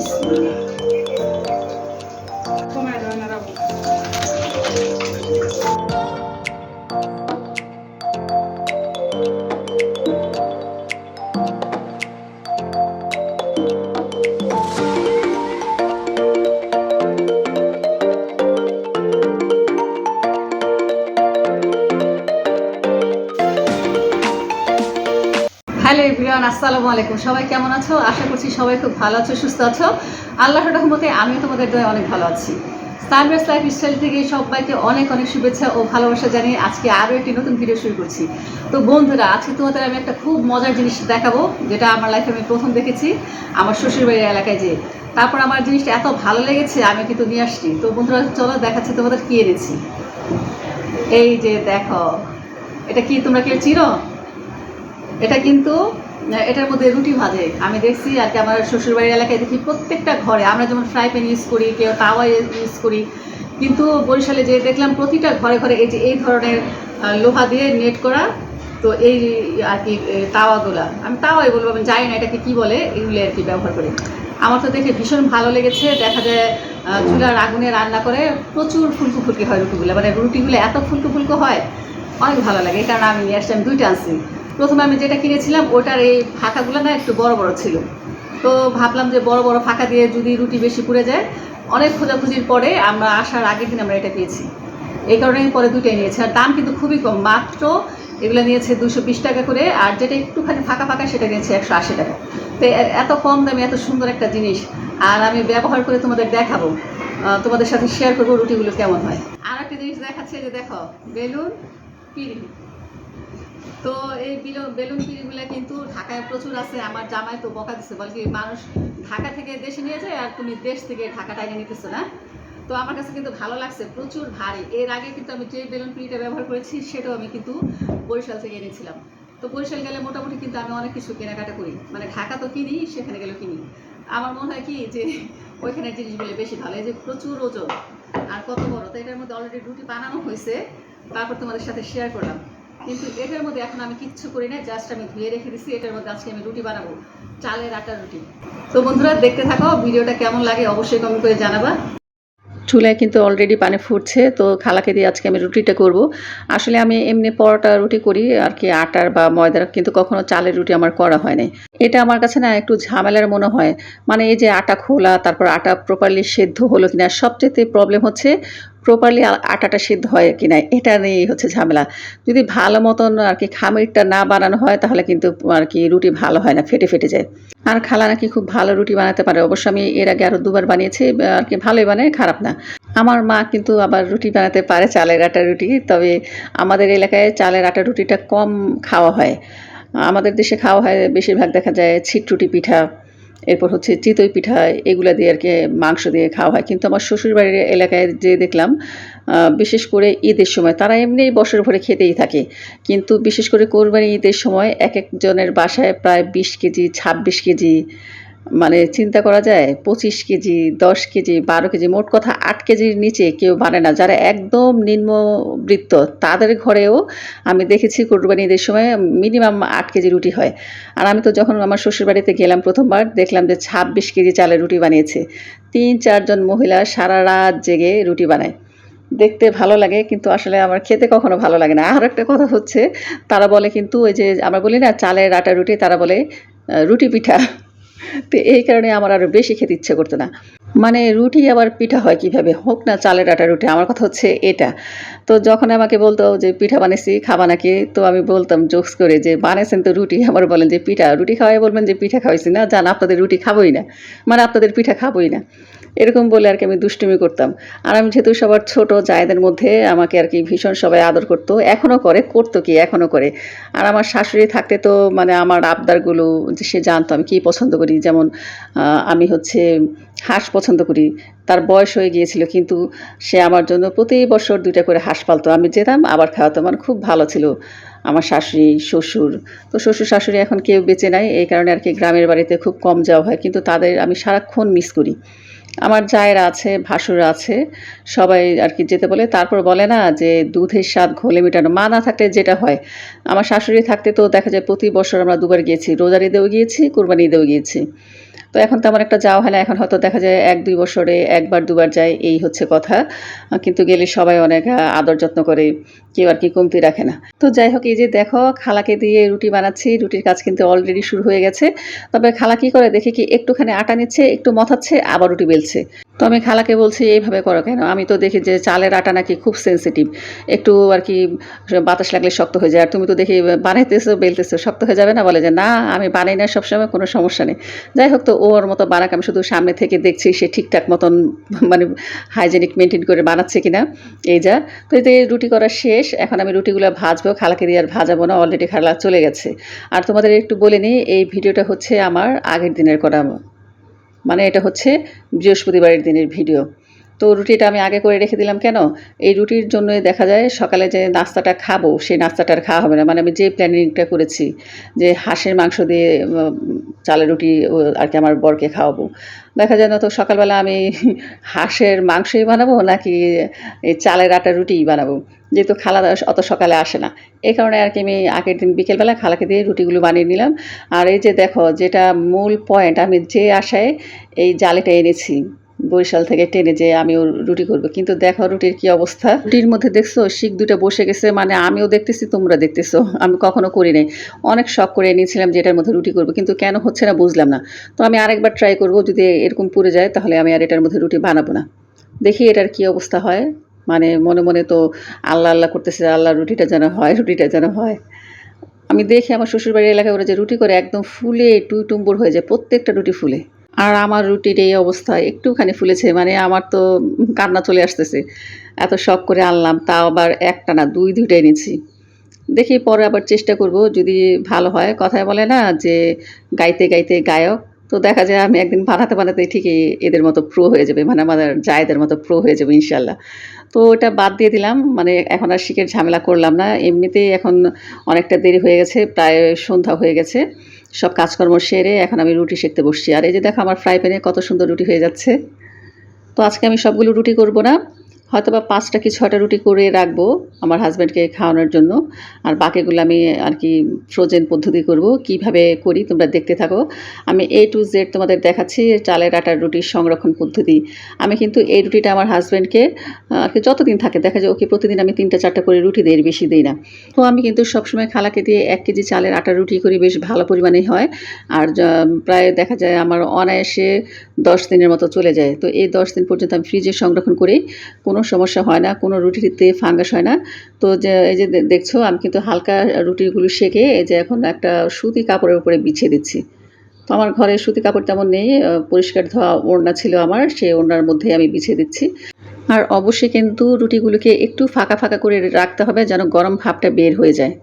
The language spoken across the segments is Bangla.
কমায় দেওয়া আসসালামু আলাইকুম। সবাই কেমন আছো? আশা করছি সবাই খুব ভালো আছো, সুস্থ আছো। আল্লাহর রহমতে আমিও তোমাদের দয়ে অনেক ভালো আছি। স্টারবেস লাইফ স্টাইল থেকে সবাইকে অনেক অনেক শুভেচ্ছা ও ভালোবাসা জানিয়ে আজকে আরও একটি নতুন ভিডিও শুরু করছি। তো বন্ধুরা, আজকে তোমাদের আমি একটা খুব মজার জিনিস দেখাবো, যেটা আমার লাইফে আমি প্রথম দেখেছি। আমার শ্বশুরবাড়ির এলাকায় যে তারপর আমার জিনিসটা এত ভালো লেগেছে, আমি কিন্তু নিয়ে আসছি। তো বন্ধুরা, চলো দেখাচ্ছি তোমাদের কি এনেছি। এই যে দেখো, এটা কি তোমরা কেউ চিনো? এটা কিন্তু এটার মধ্যে রুটি ভাজে। আমি দেখছি আর কি আমার শ্বশুরবাড়ির এলাকায় দেখি প্রত্যেকটা ঘরে, আমরা যেমন ফ্রাই প্যান ইউজ করি, কেউ তাওয়া ইউজ করি, কিন্তু বরিশালে যে দেখলাম প্রতিটা ঘরে ঘরে এই যে এই ধরনের লোহা দিয়ে নেট করা, তো এই আর কি তাওয়াগুলা। আমি তাওয়াই বলব, আমি জানি না এটাকে কী বলে, এগুলো আর কি ব্যবহার করি। আমার তো দেখে ভীষণ ভালো লেগেছে, দেখা যায় চুলার আগুনে রান্না করে প্রচুর ফুলকো ফুলকি হয় রুটিগুলো মানে রুটিগুলো এত ফুলকো ফুলকো হয়, অনেক ভালো লাগে, এই কারণে আমি নিয়ে আসছি আমি দুইটা আনছি। প্রথমে আমি যেটা কিনেছিলাম, ওটার এই ফাঁকাগুলো না একটু বড় বড় ছিল। তো ভাবলাম যে বড় বড় ফাঁকা দিয়ে যদি রুটি বেশি পুড়ে যায়, অনেক খোঁজাখুঁজির পরে আমরা আসার আগের দিন আমরা এটা পেয়েছি এই কারণে আমি পরে দুটোই নিয়েছি। আর দাম কিন্তু খুবই কম, মাত্র এগুলো নিয়েছে দুশো বিশ টাকা করে, আর যেটা একটুখানি ফাঁকা ফাঁকা সেটা নিয়েছে একশো আশি টাকা। তো এত কম দামে এত সুন্দর একটা জিনিস, আর আমি ব্যবহার করে তোমাদের দেখাবো। তোমাদের সাথে শেয়ার করব রুটিগুলো কেমন হয়। আর একটা জিনিস দেখাচ্ছে যে দেখো, বেলুন, পিড়ি। তো এই বিলো- বেলুন পিড়িগুলো কিন্তু ঢাকায় প্রচুর আছে, আমার জামাই তো বকা দিচ্ছে বল কি মানুষ ঢাকা থেকে দেশে নিয়ে যায় আর তুমি দেশ থেকে ঢাকাটা এনে নিতেছো না? তো আমার কাছে কিন্তু ভালো লাগছে, প্রচুর ভারী। এর আগে কিন্তু আমি যে বেলুন পিড়িটা ব্যবহার করেছি, সেটাও আমি কিন্তু বরিশাল থেকে এনেছিলাম। তো বরিশাল গেলে মোটামুটি কিন্তু আমি অনেক কিছু কেনাকাটা করি। মানে ঢাকা তো কিনি, সেখানে গেলেও কিনি। আমার মনে হয় কি যে ওইখানের জিনিসগুলো বেশি ভালো, এই যে প্রচুর ওজন। আর কত বড়, তো এটার মধ্যে অলরেডি রুটি বানানো হয়েছে, তারপর তোমাদের সাথে শেয়ার করলাম। কিন্তু এটার মধ্যে এখন আমি কিচ্ছু করি না জাস্ট আমি ধুয়ে রেখে দিছি, এটার মধ্যে আজকে আমি রুটি বানাবো, চালের আটার রুটি। তো বন্ধুরা, দেখতে থাকো, ভিডিওটা কেমন লাগে অবশ্যই কমেন্ট করে জানাবা। চুলায় কিন্তু অলরেডি পানি ফুটছে, তো খালাকে দিয়ে আজকে আমি রুটিটা করব। আসলে আমি এমনি পরোটা রুটি করি, আর কি আটার বা ময়দার, কিন্তু কখনো চালের রুটি আমার করা হয় নাই। এটা আমার কাছে না একটু ঝামেলার মনে হয়। মানে এই যে আটা খোলা, তারপর আটা প্রপারলি সেদ্ধ হলো কিনা, সবচেয়ে প্রবলেম হচ্ছে প্রপারলি আটাটা সিদ্ধ হয় কি না এটা নিয়েই হচ্ছে ঝামেলা। যদি ভালো মতন আর কি খামিরটা না বানানো হয়, তাহলে কিন্তু আর কি রুটি ভালো হয় না, ফেটে ফেটে যায়। আর খালা নাকি খুব ভালো রুটি বানাতে পারে। অবশ্য আমি এর আগে আরও দুবার বানিয়েছি আর কি ভালোই বানায়, খারাপ না। আমার মা কিন্তু আবার রুটি বানাতে পারে, চালের আটা রুটি, তবে আমাদের এলাকায় চালের আটা রুটিটা কম খাওয়া হয়। আমাদের দেশে খাওয়া হয়, বেশিরভাগ দেখা যায় ছিটরুটি পিঠা। এরপর হচ্ছে চিতই পিঠা, এগুলা দিয়ে আর কি মাংস দিয়ে খাওয়া হয়। কিন্তু আমার শ্বশুরবাড়ির এলাকায় যে দেখলাম বিশেষ করে ঈদের সময় তারা এমনি বছর ভরে খেতেই থাকে। কিন্তু বিশেষ করে কোরবানি ঈদের সময় এক একজনের বাসায় প্রায় বিশ কেজি, ছাব্বিশ কেজি মানে চিন্তা করা যায় পঁচিশ কেজি, দশ কেজি, বারো কেজি, মোট কথা আট কেজির নিচে কেউ বানে না। যারা একদম নিম্নবৃত্ত, তাদের ঘরেও আমি দেখেছি কোরবানি ঈদের সময় মিনিমাম আট কেজি রুটি হয়। আর আমি তো যখন আমার শ্বশুরবাড়িতে গেলাম প্রথমবার, দেখলাম যে ছাব্বিশ কেজি চালের রুটি বানিয়েছে। তিন চারজন মহিলা সারা রাত জেগে রুটি বানায়। দেখতে ভালো লাগে, কিন্তু আসলে আমার খেতে কখনো ভালো লাগে না। আর একটা কথা হচ্ছে, তারা বলে কিন্তু ওই যে আমরা বলি না, চালের আটা রুটি, তারা বলে রুটি পিঠা। তো এই কারণে আমার আরও বেশি খেতে ইচ্ছে করতো না। মানে রুটি আবার পিঠা হয় কীভাবে? হোক না, চালের আটা রুটি। আমার কথা হচ্ছে এটা। তো যখন আমাকে বলতো যে, পিঠা বানিয়েছি খাবা নাকি? তো আমি বলতাম জোকস করে যে বানিয়েছেন তো রুটি। আমার বলেন যে, পিঠা, রুটি খাওয়াই বলবেন যে, পিঠা খাওয়াইছি না। জান, আপনাদের রুটি খাবোই না। মানে আপনাদের পিঠা খাবোই না। এরকম বলে আর কি আমি দুষ্টুমি করতাম। আর আমি যেহেতু সবার ছোট, জায়দের মধ্যে আমাকে আর কি ভীষণ সবাই আদর করতো এখনও করে, করতো কি এখনও করে। আর আমার শাশুড়ি থাকতে তো মানে আমার আবদারগুলো সে জানতো আমি কী পছন্দ করি। যেমন আমি হচ্ছে হাঁস পছন্দ করি। তার বয়স হয়ে গিয়েছিল, কিন্তু সে আমার জন্য প্রতি বছর দুইটা করে হাঁস পালতো। আমি যেতাম, আবার খাওয়াতাম আমার খুব ভালো ছিল আমার শাশুড়ি, শ্বশুর। তো শ্বশুর, শাশুড়ি এখন কেউ বেঁচে নাই, এই কারণে আর কি গ্রামের বাড়িতে খুব কম যাওয়া হয়, কিন্তু তাদের আমি সারাক্ষণ মিস করি। আমার জায়েরা আছে, ভাসুর আছে, সবাই আর কি যেতে বলে। তারপর বলে না যে, দুধের স্বাদ ঘোলে মেটানো, মা না থাকলে যেটা হয়। আমার শাশুড়ি থাকতে তো দেখা যায় প্রতি বছর আমরা দুবার গিয়েছি। রোজার ঈদেও গিয়েছি কুরবানি ঈদেও গিয়েছি। তো এখন তেমন একটা যাওয়া হয় না। এখন হয়তো দেখা যায় এক, দুই বছরে একবার, দুবার যায়, এই হচ্ছে কথা। কিন্তু গেলে সবাই অনেক আদর যত্ন করে। কেউ আর কি কমতি রাখে না। তো যাই হোক, এই যে দেখো, খালাকে দিয়ে রুটি বানাচ্ছি। রুটির কাজ কিন্তু অলরেডি শুরু হয়ে গেছে। তবে খালা কি করে, দেখি কি একটুখানি আটা নিচ্ছে, একটু মথাচ্ছে, আবার রুটি বেলছে। তো আমি খালাকে বলছি, এইভাবে করো কেন? আমি তো দেখি যে চালের আটা নাকি খুব সেন্সিটিভ একটু আর কি বাতাস লাগলে শক্ত হয়ে যায়। আর তুমি তো দেখি বানাইতেছো, বেলতেছো, শক্ত হয়ে যাবে না? বলে যে, না, আমি বানাই না সবসময়, কোনো সমস্যা নেই। যাই হোক, তো ওর মতো বানাক আমি শুধু সামনে থেকে দেখছি সে ঠিকঠাক মতন মানে হাইজেনিক মেনটেন করে বানাচ্ছে কিনা। এই যা। তো এতে রুটি করা শেষ। এখন আমি রুটিগুলো ভাজবো, খালাকে দিয়ে আর ভাজাবো না অলরেডি খালা চলে গেছে। আর তোমাদের একটু বলে নিই, এই ভিডিওটা হচ্ছে আমার আগের দিনের করা মানে এটা হচ্ছে বৃহস্পতিবারের দিনের ভিডিও। তো রুটিটা আমি আগে করে রেখে দিলাম কেন? এই রুটির জন্যই দেখা যায় সকালে যে নাস্তাটা খাব, সেই নাস্তাটা খাওয়া হবে না। মানে আমি যে প্ল্যানিংটা করেছি যে হাঁসের মাংস দিয়ে চালের রুটি আর কি আমার বরকে খাওয়াবো। দেখা যায় না তো সকালবেলা আমি হাঁসের মাংসই বানাবো নাকি এই চালের আটা রুটিই বানাবো? যেহেতু খালা অত সকালে আসে না। এই কারণে আর কি আমি আগের দিন বিকেলবেলা খালাকে দিয়ে রুটিগুলো বানিয়ে নিলাম। আর এই যে দেখো, যেটা মূল পয়েন্ট আমি যে আশায় এই জালিটা এনেছি বরিশাল থেকে টেনে যে আমিও রুটি করব। কিন্তু দেখো রুটির কি অবস্থা। রুটির মধ্যে দেখছ শিক দুটো বসে গেছে মানে আমিও দেখতেছি, তোমরা দেখতেছো। আমি কখনো করি নাই। অনেক শখ করে নিয়েছিলাম যে এটার মধ্যে রুটি করব, কিন্তু কেন হচ্ছে না বুঝলাম না। তো আমি আরেকবার ট্রাই করব, যদি এরকম পুড়ে যায়, তাহলে আমি আর এটার মধ্যে রুটি বানাবো না। দেখি এটার কি অবস্থা হয়। মানে মনে মনে তো আল্লাহ আল্লাহ করতেছে, আল্লাহ রুটিটা যেন হয়, রুটিটা যেন হয়। আমি দেখি আমার শ্বশুরবাড়ির এলাকায় ওরা যে রুটি করে, একদম ফুলে টুই টুম্বুর হয়ে যায়, প্রত্যেকটা রুটি ফুলে। আর আমার রুটির এই অবস্থা, একটুখানি ফুলেছে মানে আমার তো কান্না চলে আসতেছে। এত শখ করে আনলাম, তাও আবার একটা না, দুই দুইটা এনেছি। দেখি পরে আবার চেষ্টা করব, যদি ভালো হয়। কথায় বলে না যে, গাইতে গাইতে গায়ক, তো দেখা যায় আমি একদিন বানাতে বানাতে ঠিকই এদের মতো প্রো হয়ে যাবে মানে আমাদের জায়দের মতো প্রো হয়ে যাবে ইনশাল্লাহ তো ওটা বাদ দিয়ে দিলাম মানে এখন আর শিখের ঝামেলা করলাম না। এমনিতেই এখন অনেকটা দেরি হয়ে গেছে, প্রায় সন্ধ্যা হয়ে গেছে। সব কাজকর্ম সেরে এখন আমি রুটি শিখতে বসছি। আর এই যে দেখো আমার ফ্রাই প্যানে কত সুন্দর রুটি হয়ে যাচ্ছে। তো আজকে আমি সবগুলো রুটি করব না। হয়তো বা পাঁচটা কি ছটা রুটি করে রাখব আমার হাজব্যান্ডকে খাওয়ানোর জন্য। আর বাকিগুলো আমি আর কি ফ্রোজেন পদ্ধতি করব, কীভাবে করি তোমরা দেখতে থাকো। আমি এ টু জেড তোমাদের দেখাচ্ছি চালের আটার রুটির সংরক্ষণ পদ্ধতি। আমি কিন্তু এই রুটিটা আমার হাজব্যান্ডকে আর কি যতদিন থাকে, দেখা যায় ওকে প্রতিদিন আমি তিনটা চারটা করে রুটি দিই বেশি দিই না। তো আমি কিন্তু সবসময় খালাকে দিয়ে এক কেজি চালের আটার রুটি করি, বেশ ভালো পরিমাণে হয়। আর প্রায় দেখা যায় আমার অনায়াসে দশ দিনের মতো চলে যায়। তো এই দশ দিন পর্যন্ত আমি ফ্রিজে সংরক্ষণ করি। কোনো সমস্যা হয় না, কোনো রুটিতে ফাঙ্গাস হয় না। তো যে, এই যে দেখছ, আমি কিন্তু হালকা রুটিগুলো সেকে, এই যে এখন একটা সুতি কাপড়ের উপরে বিছিয়ে দিচ্ছি। তো আমার ঘরে সুতি কাপড় তেমন নেই পরিষ্কার ধোয়া ওড়না ছিল আমার, সেই ওড়নার মধ্যে আমি বিছিয়ে দিচ্ছি। আর অবশ্যই কিন্তু রুটিগুলোকে একটু ফাঁকা ফাঁকা করে রাখতে হবে যেন গরম ভাবটা বের হয়ে যায়।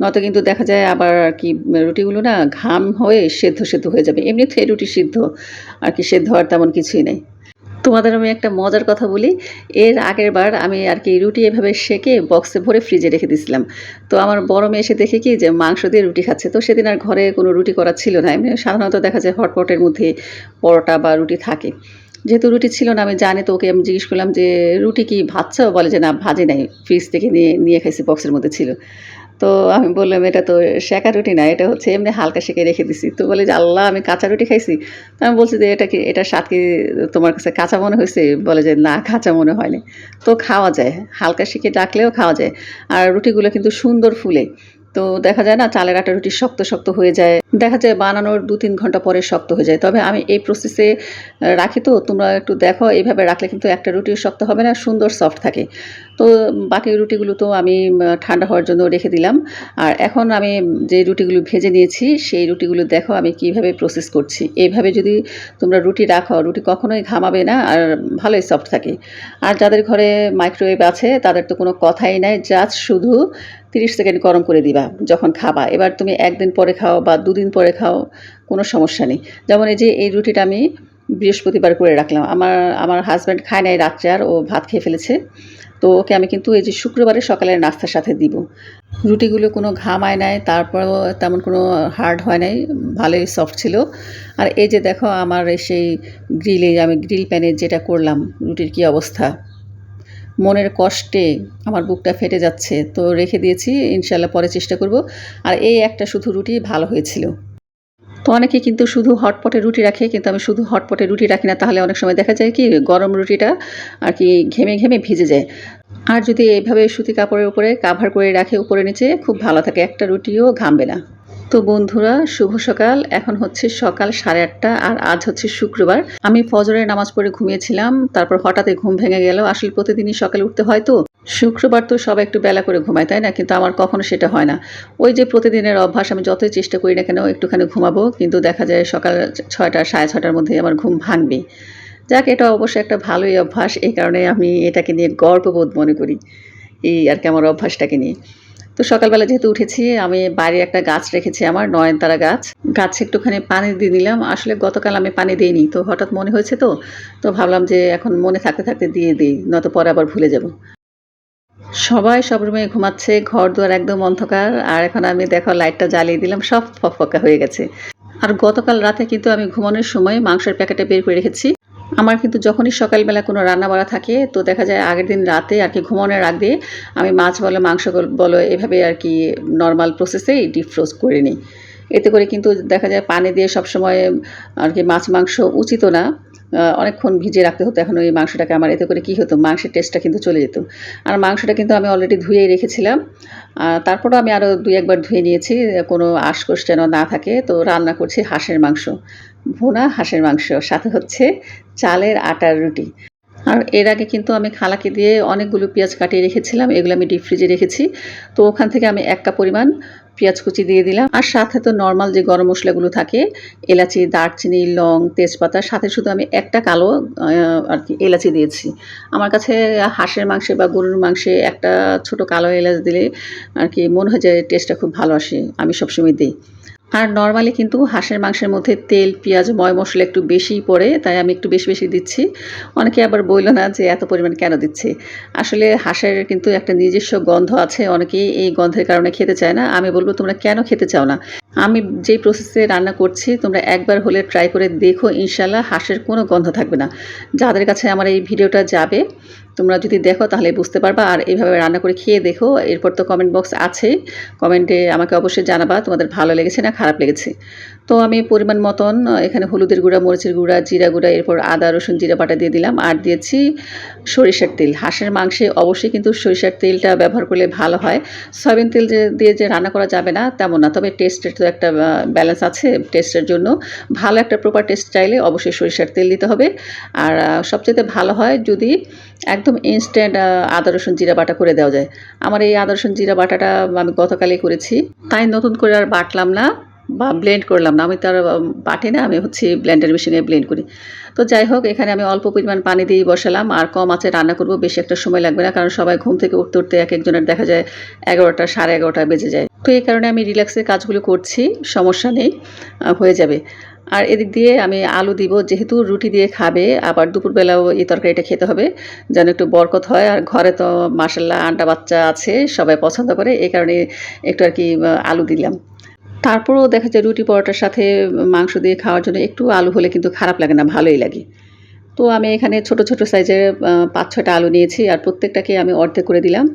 নয়তো কিন্তু দেখা যায় আবার আর কি রুটিগুলো না ঘাম হয়ে সেদ্ধ সেদ্ধ হয়ে যাবে। এমনিতে রুটি সিদ্ধ, আর কি সেদ্ধ হওয়ার তেমন কিছুই নেই। তোমাদের আমি একটা মজার কথা বলি। এর আগের বার আমি আর কি রুটি এভাবে সেকে বক্সে ভরে ফ্রিজে রেখে দিয়েছিলাম তো আমার বড় মেয়ে এসে দেখে কি যে মাংস দিয়ে রুটি খাচ্ছে। তো সেদিন আর ঘরে কোনো রুটি করা ছিল না। এমনি সাধারণত দেখা যায় হটপটের মধ্যে পরোটা বা রুটি থাকে। যেহেতু রুটি ছিল না, আমি জানি তো ওকে আমি জিজ্ঞেস করলাম যে, রুটি কি ভাজছো বলে যে, না, ভাজে নাই। ফ্রিজ থেকে নিয়ে নিয়ে খাইছি বক্সের মধ্যে ছিল। তো আমি বললাম, এটা তো শেখা রুটি না, এটা হচ্ছে এমনি হালকা শেখে রেখে দিছি। তো বলে যে, আল্লাহ, আমি কাঁচা রুটি খাইছি? আমি বলছি যে, এটা কি, এটা স্বাদ কি তোমার কাছে কাঁচা মনে হয়েছে বলে যে, না, কাঁচা মনে হয়নি। তো খাওয়া যায়, হালকা শিখে ডাকলেও খাওয়া যায়। আর রুটিগুলো কিন্তু সুন্দর ফুলে। তো দেখা যায় না, চালের আটা রুটি শক্ত শক্ত হয়ে যায়। দেখা যায় বানানোর দু তিন ঘণ্টা পরে শক্ত হয়ে যায়। তবে আমি এই প্রসেসে রাখি তো, তোমরা একটু দেখো। এইভাবে রাখলে কিন্তু একটা রুটিও শক্ত হবে না, সুন্দর সফট থাকে। তো বাকি রুটিগুলো তো আমি ঠান্ডা হওয়ার জন্য রেখে দিলাম। আর এখন আমি যে রুটিগুলো ভেজে নিয়েছি, সেই রুটিগুলো দেখো আমি কীভাবে প্রসেস করছি। এইভাবে যদি তোমরা রুটি রাখো, রুটি কখনোই ঘামাবে না আর ভালোই সফট থাকে। আর যাদের ঘরে মাইক্রোওয়েভ আছে, তাদের তো কোনো কথাই নাই জাস্ট শুধু তিরিশ সেকেন্ড গরম করে দিবা যখন খাবা। এবার তুমি একদিন পরে খাও বা দুদিন পরে খাও, কোনো সমস্যা নেই। যেমন এই যে, এই রুটিটা আমি বৃহস্পতিবার করে রাখলাম। আমার আমার হাজব্যান্ড খায় নাই রাত্রে আর ও ভাত খেয়ে ফেলেছে। তো ওকে আমি কিন্তু এই যে শুক্রবারে সকালের নাস্তার সাথে দিব। রুটিগুলো কোনো ঘামায় নাই, তারপরেও তেমন কোনো হার্ড হয় নাই, ভালোই সফট ছিল। আর এই যে দেখো আমার সেই গ্রিলে আমি গ্রিল প্যানে যেটা করলাম, রুটির কি অবস্থা? মনের কষ্টে আমার বুকটা ফেটে যাচ্ছে, তো রেখে দিয়েছি ইনশাল্লাহ পরে চেষ্টা করব। আর এই একটা শুধু রুটি ভালো হয়েছিল। তো অনেকে কিন্তু শুধু হটপটে রুটি রাখে, কিন্তু আমি শুধু হটপটে রুটি রাখি না। তাহলে অনেক সময় দেখা যায় কি, গরম রুটিটা আর কি ঘেমে ঘেমে ভিজে যায়। আর যদি এইভাবে সুতি কাপড়ের উপরে কাভার করে রাখে উপরে নিচে, খুব ভালো থাকে, একটা রুটিও ঘামবে না। তো বন্ধুরা, শুভ সকাল। এখন হচ্ছে সকাল সাড়ে আটটা আর আজ হচ্ছে শুক্রবার। আমি ফজরের নামাজ পড়ে ঘুমিয়েছিলাম, তারপর হঠাৎই ঘুম ভেঙে গেল। আসলে প্রতিদিনই সকালে উঠতে হয় তো। শুক্রবার তো সবাই একটু বেলা করে ঘুমায়, তাই না? কিন্তু আমার কখনো সেটা হয় না। ওই যে প্রতিদিনের অভ্যাস, আমি যতই চেষ্টা করি না কেন, একটুখানি ঘুমাবো, কিন্তু দেখা যায় সকাল ছয়টা, সাড়ে ছটার মধ্যে আমার ঘুম ভাঙবে যাক, এটা অবশ্যই একটা ভালোই অভ্যাস, এই কারণে আমি এটাকে নিয়ে গর্ববোধ মনে করি, এই আর কি আমার অভ্যাসটাকে নিয়ে। তো সকালবেলা যেহেতু উঠেছি, আমি বাড়ি একটা গাছ রেখেছি আমার, নয়নতারা গাছ। গাছে একটুখানি পানি দিয়ে দিলাম। আসলে গতকাল আমি পানি দিইনি, তো হঠাৎ মনে হয়েছে তো তো ভাবলাম যে এখন মনে থাকতে থাকতে দিয়ে দিই, নয়তো পরে আবার ভুলে যাব। সবাই সব রুমে ঘুমাচ্ছে ঘর দুয়ার একদম অন্ধকার, আর এখন আমি দেখো লাইটটা জ্বালিয়ে দিলাম, সব ফকফকা হয়ে গেছে। আর গতকাল রাতে কিন্তু আমি ঘুমানোর সময় মাংসের প্যাকেটে বের করে রেখেছি। আমার কিন্তু যখনই সকালবেলা কোনো রান্না বাড়া থাকে, তো দেখা যায় আগের দিন রাতে আর কি ঘুমানোর আগে আমি মাছ বলো, মাংস বলো, এভাবে আর কি নর্মাল প্রসেসেই ডিপ ফ্রোজ করে নিই। এতে করে কিন্তু দেখা যায় পানি দিয়ে সবসময় আর কি মাছ মাংস উচিত না। অনেকক্ষণ ভিজিয়ে রাখতে হতো, এখন ওই মাংসটাকে আমার এতে করে কী হতো, মাংসের টেস্টটা কিন্তু চলে যেত। আর মাংসটা কিন্তু আমি অলরেডি ধুয়েই রেখেছিলাম। তারপরও আমি আরও দুই একবার ধুয়ে নিয়েছি, কোনো আশকোষ যেন না থাকে। তো রান্না করছি হাঁসের মাংস। ভুনা হাঁসের মাংস, সাথে হচ্ছে চালের আটার রুটি। আর এর আগে কিন্তু আমি খালাকে দিয়ে অনেকগুলো পেঁয়াজ কাটিয়ে রেখেছিলাম, এগুলো আমি ডিপ ফ্রিজে রেখেছি। তো ওখান থেকে আমি এক কাপ পরিমাণ পেঁয়াজ কুচি দিয়ে দিলাম। আর সাথে তো নর্মাল যে গরম মশলাগুলো থাকে, এলাচি, দারচিনি, লং, তেজপাতা, সাথে শুধু আমি একটা কালো আর কি, এলাচি দিয়েছি। আমার কাছে হাঁসের মাংসে বা গরুর মাংসে একটা ছোট কালো এলাচ দিলে আর কি মনে হয় যে টেস্টটা খুব ভালো আসে। আমি সবসময় দিই। আর নর্মালি কিন্তু হাঁসের মাংসের মধ্যে তেল, পেঁয়াজ, ময় মশলা একটু বেশিই পড়ে, তাই আমি একটু বেশি বেশি দিচ্ছি। অনেকে আবার বলল না যে এত পরিমাণ কেন দিচ্ছে? আসলে হাঁসের কিন্তু একটা নিজস্ব গন্ধ আছে, অনেকেই এই গন্ধের কারণে খেতে চায় না। আমি বলব তোমরা কেন খেতে চাও না? আমি যেই প্রসেসে রান্না করছি, তোমরা একবার হলে ট্রাই করে দেখো ইনশাল্লাহ হাঁসের কোনো গন্ধ থাকবে না। যাদের কাছে আমার এই ভিডিওটা যাবে, তোমরা যদি দেখো তাহলে বুঝতে পারবা। আর এইভাবে রান্না করে খেয়ে দেখো, এরপর তো কমেন্ট বক্স আছে। কমেন্টে আমাকে অবশ্যই জানাবা তোমাদের ভালো লেগেছে না খারাপ লেগেছে। তো আমি পরিমাণ মতন এখানে হলুদের গুঁড়া, মরিচের গুঁড়া, জিরা গুঁড়া, এরপর আদা, রসুন, জিরা বাটা দিয়ে দিলাম আর দিয়েছি সরিষার তেল। হাঁসের মাংসে অবশ্যই কিন্তু সরিষার তেলটা ব্যবহার করলে ভালো হয়। সয়াবিন তেল দিয়ে যে রান্না করা যাবে না, তেমন না। তবে টেস্টের তো একটা ব্যালেন্স আছে টেস্টের জন্য। ভালো একটা প্রপার টেস্ট চাইলে অবশ্যই সরিষার তেল দিতে হবে। আর সবচেয়ে ভালো হয় যদি একদম ইনস্ট্যান্ট আদা, রসুন, জিরা বাটা করে দেওয়া যায়। আমার এই আদা, রসুন, জিরা বাটাটা আমি গতকালই করেছি। তাই নতুন করে আর বাটলাম না। বা ব্লেন্ড করলাম না। আমি তার বাটি না, আমি হচ্ছে ব্লেন্ডার মেশিনে ব্লেন্ড করি। তো যাই হোক, এখানে আমি অল্প পরিমাণ পানি দিয়ে বসালাম। আর কম আছে রান্না করব, বেশি একটা সময় লাগবে না, কারণ সবাই ঘুম থেকে উঠতে উঠতে এক একজনের দেখা যায় এগারোটা, সাড়ে এগারোটা বেজে যায়। তো এই কারণে আমি রিল্যাক্সে কাজগুলো করছি, সমস্যা নেই হয়ে যাবে। আর এদিক দিয়ে আমি আলু দিব, যেহেতু রুটি দিয়ে খাবে, আবার দুপুরবেলাও এই তরকারিটা খেতে হবে, যেন একটু বরকত হয়। আর ঘরে তো মাসাল্লাহ আন্ডা বাচ্চা আছে, সবাই পছন্দ করে, এই কারণে একটু আর কি আলু দিলাম। তারপরেও দেখা যায় রুটি পরোটার সাথে মাংস দিয়ে খাওয়ার জন্য একটু আলু হলে কিন্তু খারাপ লাগে না, ভালোই লাগে। তো আমি এখানে ছোট ছোট সাইজের পাঁচ ছটা আলু নিয়েছি আর প্রত্যেকটাকে আমি অর্ধেক করে দিলাম।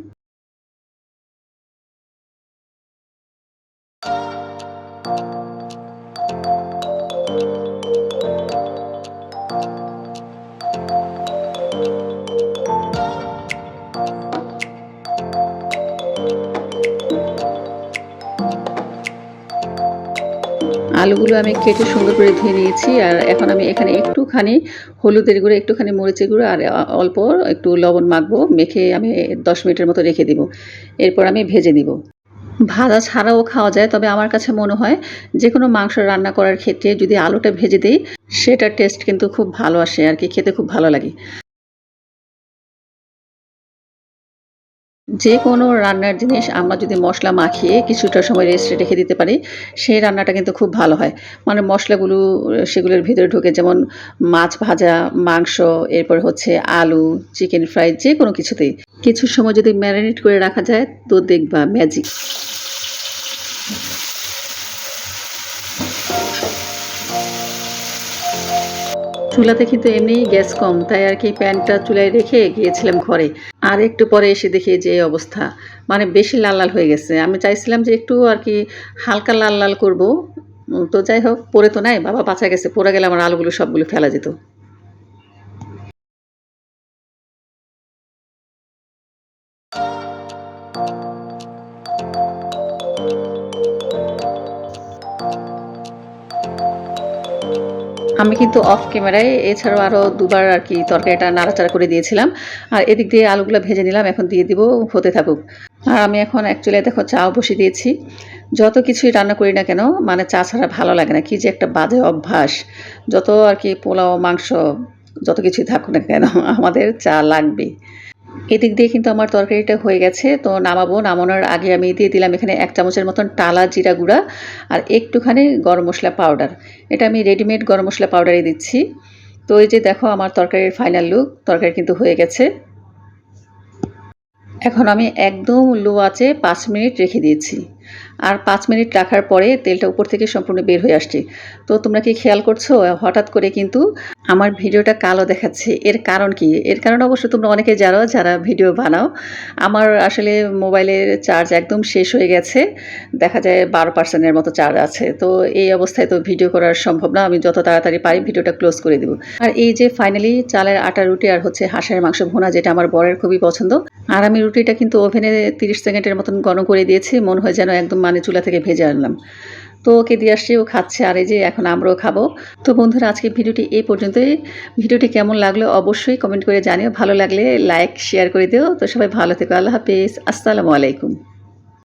আলুগুলো আমি কেটে সুন্দর করে ধুয়ে নিয়েছি। আর এখন আমি এখানে একটুখানি হলুদের গুঁড়ো, একটুখানি মরিচের গুঁড়ো আর অল্প একটু লবণ মাখবো, মেখে আমি দশ মিনিটের মতো রেখে দিব। এরপর আমি ভেজে দিব ভাজা ছাড়াও খাওয়া যায়, তবে আমার কাছে মনে হয় যে কোনো মাংস রান্না করার ক্ষেত্রে যদি আলুটা ভেজে দিই, সেটার টেস্ট কিন্তু খুব ভালো আসে আর কি, খেতে খুব ভালো লাগে। যে কোনো রান্নার জিনিস আমরা যদি মশলা মাখিয়ে কিছুটা সময় রেস্টে রেখে দিতে পারি, সেই রান্নাটা কিন্তু খুব ভালো হয়। মানে মশলাগুলো, সেগুলোর ভিতরে ঢুকে যেমন মাছ ভাজা, মাংস, এরপর হচ্ছে আলু চিকেন ফ্রাই যে কোনো কিছুতেই। কিছু সময় যদি ম্যারিনেট করে রাখা যায়, তো দেখবা ম্যাজিক চুলাতে কিন্তু এমনিই গ্যাস কম, তাই আর কি প্যানটা চুলায় রেখে গিয়েছিলাম ঘরে। আর একটু পরে এসে দেখি যে অবস্থা মানে বেশি লাল লাল হয়ে গেছে। আমি চাইছিলাম যে একটু আর কি হালকা লাল লাল করব। তো যাই হোক পরে তো নাই, বাবা বাঁচা গেছে পরে গেলে আমার আলুগুলো সবগুলো ফেলা যেত। আমি কিন্তু অফ ক্যামেরায় এছাড়াও আরও দুবার আর কি তরকারিটা নাড়াচাড়া করে দিয়েছিলাম। আর এদিক দিয়ে আলুগুলো ভেজে নিলাম, এখন দিয়ে দিব, হতে থাকুক। আর আমি এখন অ্যাকচুয়ালি দেখো চাও বসে দিয়েছি। যত কিছুই রান্না করি না কেন মানে চা ছাড়া ভালো লাগে না, কি যে একটা বাজে অভ্যাস। যত আর কি পোলাও, মাংস, যত কিছুই থাকুক না কেন, আমাদের চা লাগবে এদিক দিয়ে কিন্তু আমার তরকারিটা হয়ে গেছে। তো নামাবো, নামানোর আগে আমি দিয়ে দিলাম এখানে এক চামচের মতন টালা জিরা গুঁড়া আর একটুখানি গরম মশলা পাউডার। এটা আমি রেডিমেড গরম মশলা পাউডারই দিচ্ছি। তো এই যে দেখো আমার তরকারির ফাইনাল লুক, তরকারি কিন্তু হয়ে গেছে। এখন আমি একদম লো আছে পাঁচ মিনিট রেখে দিয়েছি। আর পাঁচ মিনিট রাখার পরে তেলটা উপর থেকে সম্পূর্ণ বের হয়ে আসছে। তো তোমরা কি খেয়াল করছ? হঠাৎ করে কিন্তু আমার ভিডিওটা কালো দেখাচ্ছে। এর কারণ কি? এর কারণ অবশ্য তোমরা অনেকে জানো, যারা ভিডিও বানাও। আমার আসলে মোবাইলের চার্জ একদম শেষ হয়ে গেছে। দেখা যায় বারো পার্সেন্টের মতো চার্জ আছে। তো এই অবস্থায় তো ভিডিও করা সম্ভব না। আমি যত তাড়াতাড়ি পারি ভিডিওটা ক্লোজ করে দেবো। আর এই যে ফাইনালি চালের আটা রুটি আর হচ্ছে হাঁসের মাংস ভোনা, যেটা আমার বরের খুবই পছন্দ। আর আমি রুটিটা কিন্তু ওভেনে তিরিশ সেকেন্ডের মতন গরম করে দিয়েছি। মনে হয় যেন একদম মানে চুলা থেকে ভেজে আনলাম। তো ওকে দিয়ে আসছি, ও খাচ্ছে। আর এই যে এখন আমরাও খাব। তো বন্ধুরা আজকে ভিডিওটি এই পর্যন্তই। ভিডিওটি কেমন লাগল অবশ্যই কমেন্ট করে জানিও। ভালো লাগলে লাইক, শেয়ার করে দিও। তো সবাই ভালো থেকো। আল্লাহ হাফিজ। আসসালামু আলাইকুম।